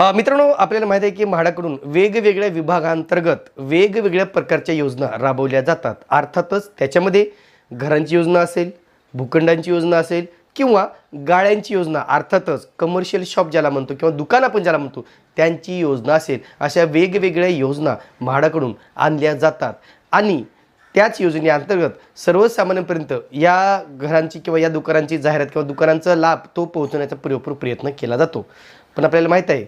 मित्रांनो आपल्याला माहिती आहे की म्हाडाकडून वेगवेगळ्या विभागांतर्गत वेगवेगळ्या प्रकारच्या योजना राबवल्या जातात. अर्थातच त्याच्यामध्ये घरांची योजना असेल भूखंडांची योजना असेल किंवा गाळ्यांची योजना अर्थातच कमर्शियल शॉप ज्याला म्हणतो किंवा दुकान आपण ज्याला म्हणतो त्यांची योजना असेल. अशा वेगवेगळ्या योजना म्हाडाकडून आणल्या जातात. आणि त्याच योजनेअंतर्गत सर्वसामान्यांपर्यंत या घरांची किंवा या दुकानांची जाहिरात किंवा दुकानांचा लाभ तो पोहोचवण्याचा पुरेपूर प्रयत्न केला जातो. पण आपल्याला माहीत आहे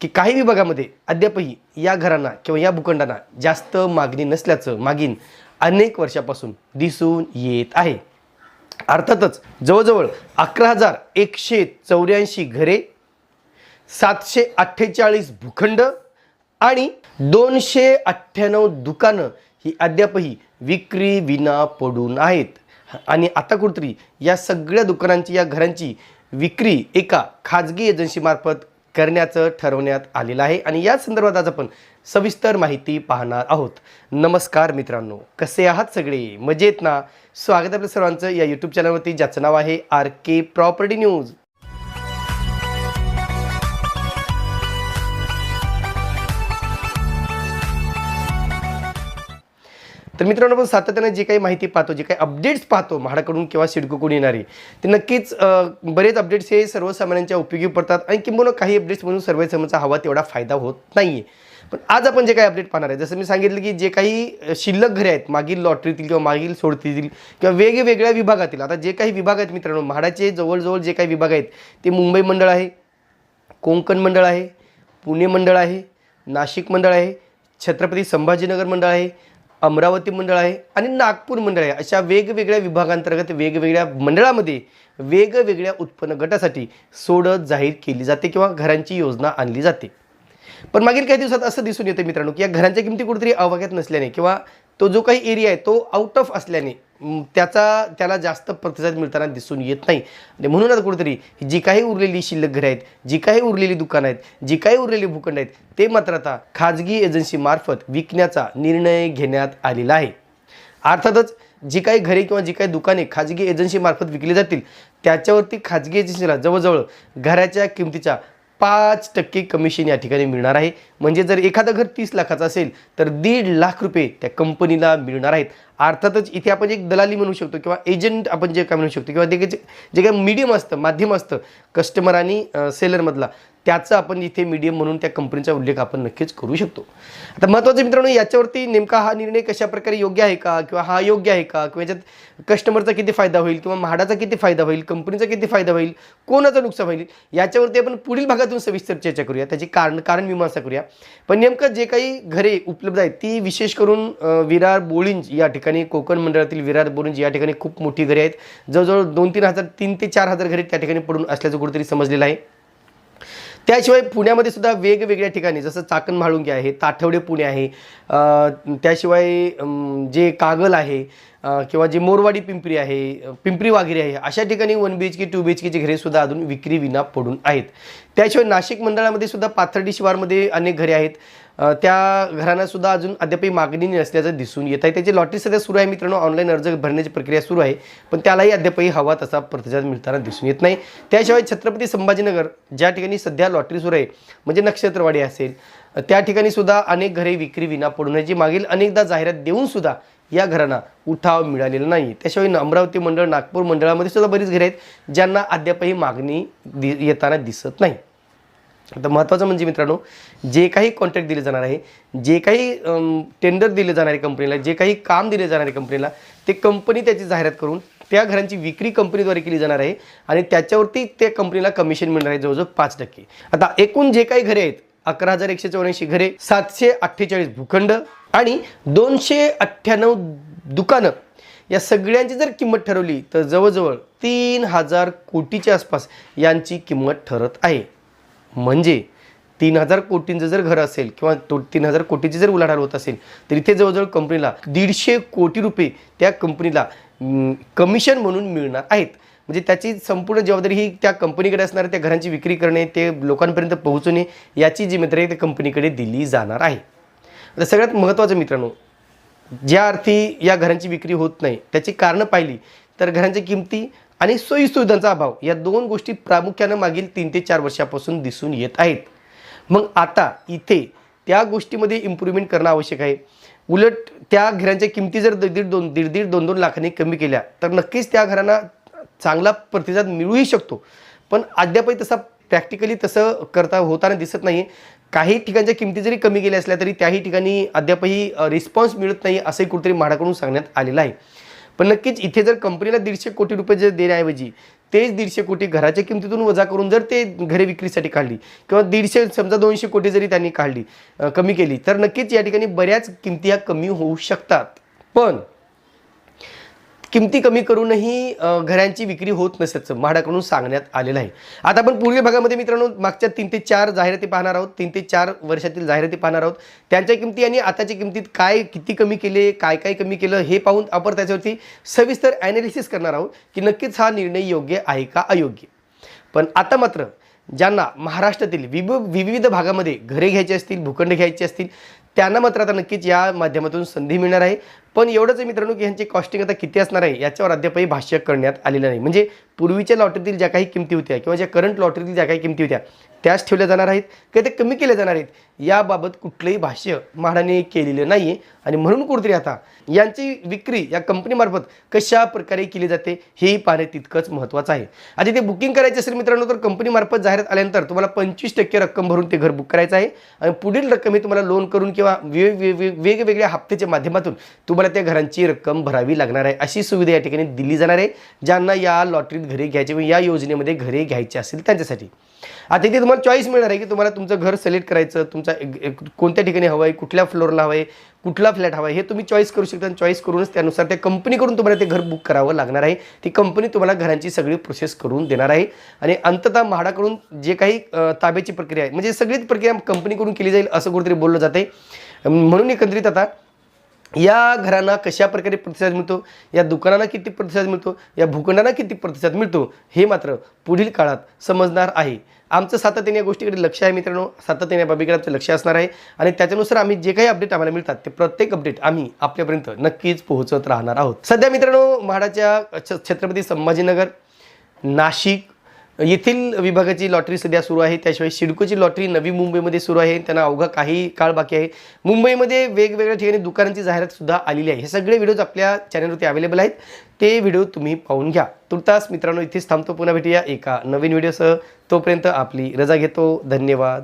की काही विभागामध्ये अद्यापही या घरांना किंवा या भूखंडांना जास्त मागणी नसल्याचं मागील अनेक वर्षापासून दिसून येत आहे. अर्थातच जवळजवळ अकरा हजार एकशे चौऱ्याऐंशी घरे सातशे अठ्ठेचाळीस भूखंड आणि दोनशे अठ्ठ्याण्णव दुकानं ही अद्यापही विक्री विना पडून आहेत. आणि आता कुठतरी या सगळ्या दुकानांची या घरांची विक्री एका खाजगी एजन्सीमार्फत करण्याचं ठरवण्यात आलेलं आहे. आणि या संदर्भात आज आपण सविस्तर माहिती पाहणार आहोत. नमस्कार मित्रांनो कसे आहात सगळे? मजेत ना? स्वागत आपल्या सर्वांचं या यूट्यूब चॅनलवरती ज्याचं नाव आहे आर के प्रॉपर्टी न्यूज. तर मित्रांनो आपण सातत्याने जे काही माहिती पाहतो जे काही अपडेट्स पाहतो म्हाडाकडून किंवा सिडकोकडून येणारी ते नक्कीच बरेच अपडेट्स हे सर्वसामान्यांच्या उपयोगी पडतात आणि किंबहुना काही अपडेट्स म्हणून सर्वसामान्यांचा हवा तेवढा फायदा होत नाही आहे पण आज आपण जे काही अपडेट पाहणार आहे जसं मी सांगितलं की जे काही शिल्लक घरे आहेत मागील लॉटरीतील किंवा मागील सोडतीतील किंवा वेगवेगळ्या विभागातील आता जे काही विभाग आहेत मित्रांनो म्हाडाचे जवळजवळ जे काही विभाग आहेत ते मुंबई मंडळ आहे कोंकण मंडळ आहे पुणे मंडळ आहे नाशिक मंडळ आहे छत्रपती संभाजीनगर मंडळ आहे अमरावती मंडळ आहे आणि नागपूर मंडळ आहे. अशा वेगवेगळ्या विभागांतर्गत वेगवेगळ्या मंडळामध्ये वेगवेगळ्या उत्पन्न गटासाठी सोडत जाहीर केली जाते किंवा घरांची योजना आणली जाते. पण मागील काही दिवसात असं दिसून येतं मित्रांनो की या घरांच्या किमती कुठेतरी आवाक्यात नसल्याने किंवा तो जो काही एरिया आहे तो आउट ऑफ असल्याने त्याचा त्याला जास्त प्रतिसाद मिळताना दिसून येत नाही. आणि म्हणूनच कुठेतरी जी काही उरलेली शिल्लक घरे आहेत जी काही उरलेली दुकानं आहेत जी काही उरलेली भूखंड आहेत ते मात्र आता खाजगी एजन्सीमार्फत विकण्याचा निर्णय घेण्यात आलेला आहे. अर्थातच जी काही घरे किंवा जी काही दुकाने खाजगी एजन्सीमार्फत विकली जातील त्याच्यावरती खाजगी एजन्सीला जवळजवळ घराच्या किमतीच्या पाच टक्के कमिशन या ठिकाणी मिळणार आहे. म्हणजे जर एखादं घर तीस लाखाचं असेल तर दीड लाख रुपये त्या कंपनीला मिळणार आहेत. अर्थातच इथे आपण एक दलाली म्हणू शकतो किंवा एजंट आपण जे काय म्हणू शकतो किंवा ते जे जे काही मीडियम असतं माध्यम असतं कस्टमर आणि सेलरमधला त्याचं आपण इथे मीडियम म्हणून त्या कंपनीचा उल्लेख आपण नक्कीच करू शकतो. आता महत्त्वाचं मित्रांनो याच्यावरती नेमका हा निर्णय कशाप्रकारे योग्य आहे का? किंवा हा योग्य आहे का? किंवा याच्यात कस्टमरचा किती फायदा होईल? किंवा म्हाडाचा किती फायदा होईल? कंपनीचा किती फायदा होईल? कोणाचं नुकसान होईल? याच्यावरती आपण पुढील भागातून सविस्तर चर्चा करूया. त्याची कारण कारण मीमांसा करूया. पण नेमकं जे काही घरे उपलब्ध आहेत ती विशेष करून विरार बोळिंज या ठिकाणी कोकण मंडळातील विरार बोळिंज या ठिकाणी खूप मोठी घरे आहेत. जवळजवळ दोन तीन हजार तीन ते चार हजार घरे त्या ठिकाणी पडून असल्याचं कुठेतरी समजलेलं आहे. त्याशिवाय पुण्यामध्ये सुद्धा वेगवेगळ्या ठिकाणी जसं चाकण म्हाळुंगे आहे ताठवडे पुणे आहे त्याशिवाय जे कागल आहे किंवा जे मोरवाडी पिंपरी आहे पिंपरी वाघिरी आहे अशा ठिकाणी one B H K two B H केची घरे सुद्धा अजून विक्री विना पडून आहेत. त्याशिवाय नाशिक मंडळामध्ये सुद्धा पाथर्डी शिवारमध्ये अनेक घरे आहेत. त्या घरांनासुद्धा अजून अद्यापही मागणी नसल्याचं दिसून येत आहे. त्याची लॉटरी सध्या सुरू आहे मित्रांनो. ऑनलाईन अर्ज भरण्याची प्रक्रिया सुरू आहे. पण त्यालाही अद्यापही हवा तसा प्रतिसाद मिळताना दिसून येत नाही. त्याशिवाय छत्रपती संभाजीनगर ज्या ठिकाणी सध्या लॉटरी सुरू आहे म्हणजे नक्षत्रवाडी असेल त्या ठिकाणी सुद्धा अनेक घरे विक्री विना पडण्याची मागील अनेकदा जाहिरात देऊन सुद्धा या घरांना उठाव मिळालेला नाही. त्याशिवाय अमरावती मंडळ नागपूर मंडळामध्ये सुद्धा बरीच घरे आहेत ज्यांना अद्यापही मागणी दि येताना दिसत नाही. आता महत्त्वाचं म्हणजे मित्रांनो जे काही कॉन्ट्रॅक्ट दिले जाणार आहे जे काही टेंडर दिले जाणार आहे कंपनीला जे काही काम दिले जाणार आहे कंपनीला ते कंपनी त्याची जाहिरात करून त्या घरांची विक्री कंपनीद्वारे केली जाणार आहे आणि त्याच्यावरती त्या कंपनीला कमिशन मिळणार आहे जवळजवळ पाच टक्के. आता एकूण जे काही घरे आहेत अकरा हजार एकशे चौऱ्याऐंशी घरे सातशे अठ्ठेचाळीस भूखंड आणि दोनशे अठ्ठ्याण्णव दुकानं या सगळ्यांची जर किंमत ठरवली तर जवळजवळ तीन हजार कोटीच्या आसपास यांची किंमत ठरत आहे. म्हणजे तीन हजार कोटींचं जर घर असेल किंवा तो तीन हजार कोटीची जर उलाढाल होत असेल तर इथे जवळजवळ कंपनीला दीडशे कोटी रुपये त्या कंपनीला कमिशन म्हणून मिळणार आहेत. म्हणजे त्याची संपूर्ण जबाबदारी ही त्या कंपनीकडे असणार त्या घरांची विक्री करणे ते लोकांपर्यंत पोहोचवणे याची जिम्मेदारी त्या कंपनीकडे दिली जाणार आहे. आता सगळ्यात महत्त्वाचं मित्रांनो ज्या अर्थी या घरांची विक्री होत नाही त्याची कारणं पाहिली तर घरांच्या किमती आणि सोयीसुविधांचा अभाव या दोन गोष्टी प्रामुख्यानं मागील तीन ते चार वर्षापासून दिसून येत आहेत. मग आता इथे त्या गोष्टीमध्ये इम्प्रूव्हमेंट करणं आवश्यक आहे. उलट त्या घरांच्या किमती जर दीड दीड दोन दीड दीड दोन दोन लाखांनी कमी केल्या तर नक्कीच त्या घरांना चांगला प्रतिसाद मिळूही शकतो. पण अद्यापही तसा प्रॅक्टिकली तसं करता होताना दिसत नाही काही ठिकाणच्या किमती जरी कमी केल्या असल्या तरी त्याही ठिकाणी अद्यापही रिस्पॉन्स मिळत नाही असंही कुठेतरी म्हाडाकडून सांगण्यात आलेलं आहे. पण नक्कीच इथे जर कंपनीला दीडशे कोटी रुपये जर देण्याऐवजी तेच दीडशे कोटी घराच्या किमतीतून वजा करून जर ते घरे विक्रीसाठी काढली किंवा दीडशे समजा दोनशे कोटी जरी त्यांनी काढली कमी केली तर नक्कीच या ठिकाणी बऱ्याच किमती ह्या कमी होऊ शकतात. पण किमती कमी करूनही घरांची विक्री होत नसल्याचं म्हाडाकडून सांगण्यात आलेलं आहे. आता आपण पूर्वी भागामध्ये मित्रांनो मागच्या तीन ते चार जाहिराती पाहणार आहोत. तीन ते चार वर्षातील जाहिराती पाहणार आहोत. त्यांच्या किमती आणि आताच्या किमतीत काय किती कमी केले काय काय कमी केलं हे पाहून आपण त्याच्यावरती सविस्तर ॲनालिसिस करणार आहोत की नक्कीच हा निर्णय योग्य आहे का अयोग्य? पण आता मात्र ज्यांना महाराष्ट्रातील विभ विविध भागामध्ये घरे घ्यायची असतील भूखंड घ्यायचे असतील त्यांना मात्र आता नक्कीच या माध्यमातून संधी मिळणार आहे. पण एवढंच मित्रांनो की ह्यांची कॉस्टिंग आता किती असणार आहे याच्यावर अद्यापही भाष्य करण्यात आलेलं नाही. म्हणजे पूर्वीच्या लॉटरीतील ज्या काही किमती होत्या किंवा ज्या करंट लॉटरीतील ज्या काही किमती होत्या त्याच ठेवल्या जाणार आहेत किंवा ते कमी केल्या जाणार आहेत? याबाबत कुठलंही भाष्य म्हाडाने केलेलं नाही आहे आणि म्हणून कुठेतरी आता यांची विक्री या कंपनीमार्फत कशा प्रकारे केली जाते हेही पाहणे तितकंच महत्त्वाचं आहे. आधी ते बुकिंग करायचे असेल मित्रांनो तर कंपनीमार्फत जाहिरात आल्यानंतर तुम्हाला पंचवीस टक्के रक्कम भरून ते घर बुक करायचं आहे. आणि पुढील रक्कम ही तुम्हाला लोन करून किंवा वे- वे- वे- वेगवेगळ्या हप्त्याच्या माध्यमातून तुम्हाला त्या घरांची रक्कम भरावी लागणार आहे. अशी सुविधा या ठिकाणी दिली जाणार आहे ज्यांना या लॉटरीत घरे घ्यायचे व या योजनेमध्ये घरे घ्यायचे असेल त्यांच्यासाठी. आता इथे तुम्हाला चॉईस मिळणार आहे की तुम्हाला तुमचं घर सिलेक्ट करायचं तुमचा एक- कोणत्या ठिकाणी हवं आहे कुठल्या फ्लोअरला हवं आहे कुठला फ्लॅट हवा आहे हे तुम्ही चॉईस करू शकता आणि चॉईस करूनच त्यानुसार त्या कंपनीकडून तुम्हाला ते घर बुक करावं लागणार आहे. ती कंपनी तुम्हाला घरांची सगळी प्रोसेस करून देणार आहे. आणि अंततः म्हाडाकडून जे काही ताब्याची प्रक्रिया आहे म्हणजे सगळीच प्रक्रिया कंपनीकडून केली जाईल असं कुठेतरी बोललं जाते म्हणून एकंदरीत आता या घरांना कशा प्रकारे प्रतिसाद मिळतो? या दुकानांना किती प्रतिसाद मिळतो? या भूखंडांना किती प्रतिसाद मिळतो? हे मात्र पुढील काळात समजणार आहे. आमचं सातत्याने या गोष्टीकडे लक्ष आहे मित्रांनो. सातत्याने या बाबीकडे आमचं लक्ष असणार आहे. आणि त्याच्यानुसार आम्ही जे काही अपडेट आम्हाला मिळतात ते प्रत्येक अपडेट आम्ही आपल्यापर्यंत नक्कीच पोहोचत राहणार आहोत. सध्या मित्रांनो म्हाडाच्या छ- छत्रपती संभाजीनगर नाशिक येथील विभागाची लॉटरी सध्या सुरू आहे. त्याशिवाय सिडकोची लॉटरी नवी मुंबईमध्ये सुरू आहे. त्यांना अवघा काही काळ बाकी आहे. मुंबईमध्ये वेगवेगळ्या ठिकाणी दुकानांची जाहिरात सुद्धा आलेली आहे. हे सगळे व्हिडिओज आपल्या चॅनलवरती अवेलेबल आहेत. ते व्हिडिओ तुम्ही पाहून घ्या. तुर्तास मित्रांनो इथेच थांबतो. पुन्हा भेटूया एका नवीन व्हिडिओसह तोपर्यंत आपली रजा घेतो. धन्यवाद.